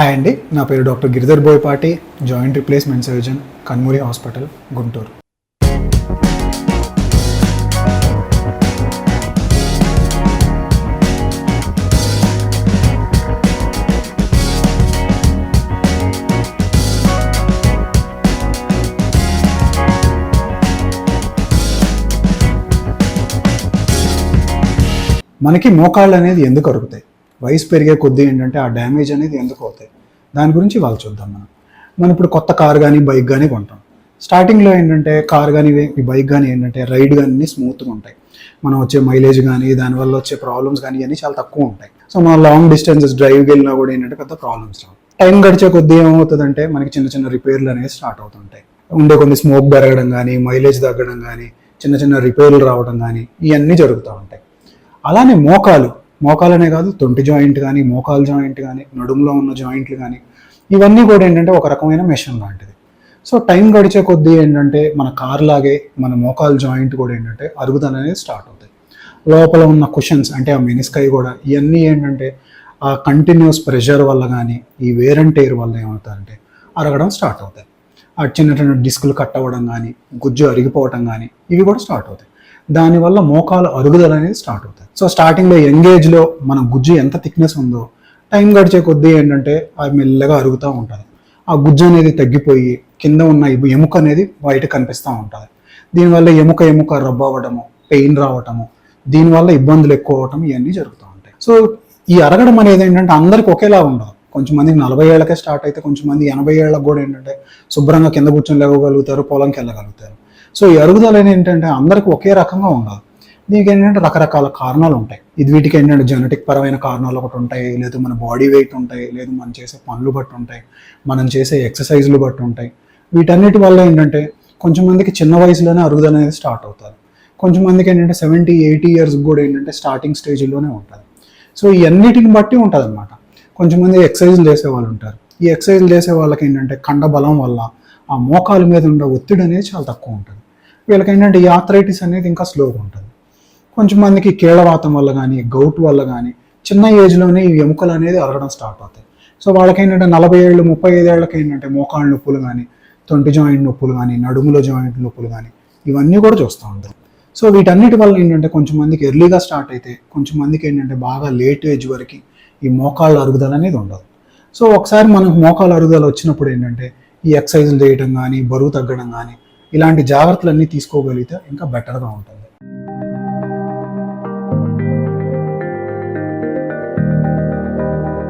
Hi అండి నా పేరు doctor Giridhar Boyapati joint replacement surgeon Kanmuri hospital Guntur. మనకి మోకాళ్ళు అనేది ఎందుకు అరుగుతాయి? వయసు పెరిగే కొద్దీ ఏంటంటే ఆ డ్యామేజ్ అనేది ఎందుకు అవుతాయి? దాని గురించి వాళ్ళు చూద్దాం మనం. మనం ఇప్పుడు కొత్త కార్ కానీ బైక్ కానీ కొంటాం. స్టార్టింగ్లో ఏంటంటే కార్ కానీ ఈ బైక్ కానీ ఏంటంటే రైడ్ కానీ స్మూత్గా ఉంటాయి. మనం వచ్చే మైలేజ్ కానీ దానివల్ల వచ్చే ప్రాబ్లమ్స్ కానీ ఇవన్నీ చాలా తక్కువ ఉంటాయి. సో మనం లాంగ్ డిస్టెన్సెస్ డ్రైవ్కి వెళ్ళినా కూడా ఏంటంటే పెద్ద ప్రాబ్లమ్స్ రావు. టైం గడిచే కొద్దీ ఏమవుతుందంటే మనకి చిన్న చిన్న రిపేర్లు అనేవి స్టార్ట్ అవుతుంటాయి. ఉండే కొన్ని స్మోక్ పెరగడం కానీ మైలేజ్ తగ్గడం కానీ చిన్న చిన్న రిపేర్లు రావడం కానీ ఇవన్నీ జరుగుతూ ఉంటాయి. అలానే మోకాలు. మోకాలనే కాదు తొంటి జాయింట్ కానీ మోకాలు జాయింట్ కానీ నడుములో ఉన్న జాయింట్లు కానీ ఇవన్నీ కూడా ఏంటంటే ఒక రకమైన మెషిన్ లాంటిది. సో టైం గడిచే కొద్దీ ఏంటంటే మన కార్ లాగే మన మోకాలు జాయింట్ కూడా ఏంటంటే అరుగుదల అనేది స్టార్ట్ అవుతాయి. లోపల ఉన్న కుషన్స్ అంటే ఆ మినిస్కై కూడా ఇవన్నీ ఏంటంటే ఆ కంటిన్యూస్ ప్రెషర్ వల్ల కానీ ఈ వేర్ అండ్ టైర్ వల్ల ఏమవుతాయంటే అరగడం స్టార్ట్ అవుతాయి. ఆ చిన్న చిన్న డిస్కులు కట్ అవ్వడం కానీ గుజ్జు అరిగిపోవడం కానీ ఇవి కూడా స్టార్ట్ అవుతాయి. దానివల్ల మోకాలు అరుగుదల అనేది స్టార్ట్ అవుతాయి. సో స్టార్టింగ్లో యంగ్ ఏజ్లో మన గుజ్జు ఎంత థిక్నెస్ ఉందో టైం గడిచే కొద్దీ ఏంటంటే అది మెల్లగా అరుగుతూ ఉంటుంది. ఆ గుజ్జు అనేది తగ్గిపోయి కింద ఉన్న ఎముక అనేది బయట కనిపిస్తూ ఉంటుంది. దీనివల్ల ఎముక ఎముక రబ్ అవ్వడము పెయిన్ రావటము దీనివల్ల ఇబ్బందులు ఎక్కువ అవటం ఇవన్నీ జరుగుతూ ఉంటాయి. సో ఈ అరగడం అనేది ఏంటంటే అందరికి ఒకేలా ఉండదు. కొంచెం నలభై ఏళ్ళకే స్టార్ట్ అయితే కొంచెం మంది ఎనభై ఏళ్ళకి కూడా ఏంటంటే శుభ్రంగా కింద కూర్చొని లేవగలుగుతారు పొలంకి వెళ్ళగలుగుతారు. సో ఈ అరుగుదల ఏంటంటే అందరికి ఒకే రకంగా ఉండదు దీనికి ఏంటంటే రకరకాల కారణాలు ఉంటాయి. ఇది వీటికి ఏంటంటే జెనెటిక్ పరమైన కారణాలు ఒకటి ఉంటాయి. లేదు మన బాడీ వెయిట్ ఉంటాయి. లేదు మనం చేసే పనులు బట్టి ఉంటాయి. మనం చేసే ఎక్సర్సైజ్లు బట్టి ఉంటాయి. వీటన్నిటి వల్ల ఏంటంటే కొంచెం మందికి చిన్న వయసులోనే అరుగుదల అనేది స్టార్ట్ అవుతుంది కొంచెం మందికి ఏంటంటే సెవెంటీ ఎయిటీ ఇయర్స్ కూడా ఏంటంటే స్టార్టింగ్ స్టేజ్లోనే ఉంటుంది సో ఈ అన్నిటిని బట్టి ఉంటుంది అనమాట కొంచెం మంది ఎక్సర్సైజ్లు చేసే వాళ్ళు ఉంటారు. ఈ ఎక్సర్సైజ్లు చేసే వాళ్ళకి ఏంటంటే కండ బలం వల్ల ఆ మోకాల మీద ఉండే ఒత్తిడి అనేది చాలా తక్కువ ఉంటుంది. వీళ్ళకి ఏంటంటే ఈ ఆథరైటిస్ అనేది ఇంకా స్లోగా ఉంటుంది. కొంచెం మందికి కీళ్ళవాతం వల్ల కానీ గౌట్ వల్ల కానీ చిన్న ఏజ్లోనే ఈ ఎముకలు అనేది అరగడం స్టార్ట్ అవుతాయి. సో వాళ్ళకి ఏంటంటే నలభై ఏళ్ళు ముప్పై ఐదు ఏళ్ళకి ఏంటంటే మోకాళ్ళ నొప్పులు కానీ తొంటి జాయింట్ నొప్పులు కానీ నడుముల జాయింట్ నొప్పులు కానీ ఇవన్నీ కూడా చూస్తూ ఉంటాయి సో వీటన్నిటి వల్ల ఏంటంటే కొంచెం మందికి ఎర్లీగా స్టార్ట్ అయితే కొంచెం మందికి ఏంటంటే బాగా లేట్ ఏజ్ వరకు ఈ మోకాళ్ళ అరుగుదల అనేది ఉండదు. సో ఒకసారి మనకు మోకాళ్ళ అరుగుదల వచ్చినప్పుడు ఏంటంటే ఈ ఎక్సర్సైజులు చేయడం కానీ బరువు తగ్గడం కానీ ఇలాంటి జాగ్రత్తలన్నీ తీసుకోగలిగితే ఇంకా బెటర్గా ఉంటుంది.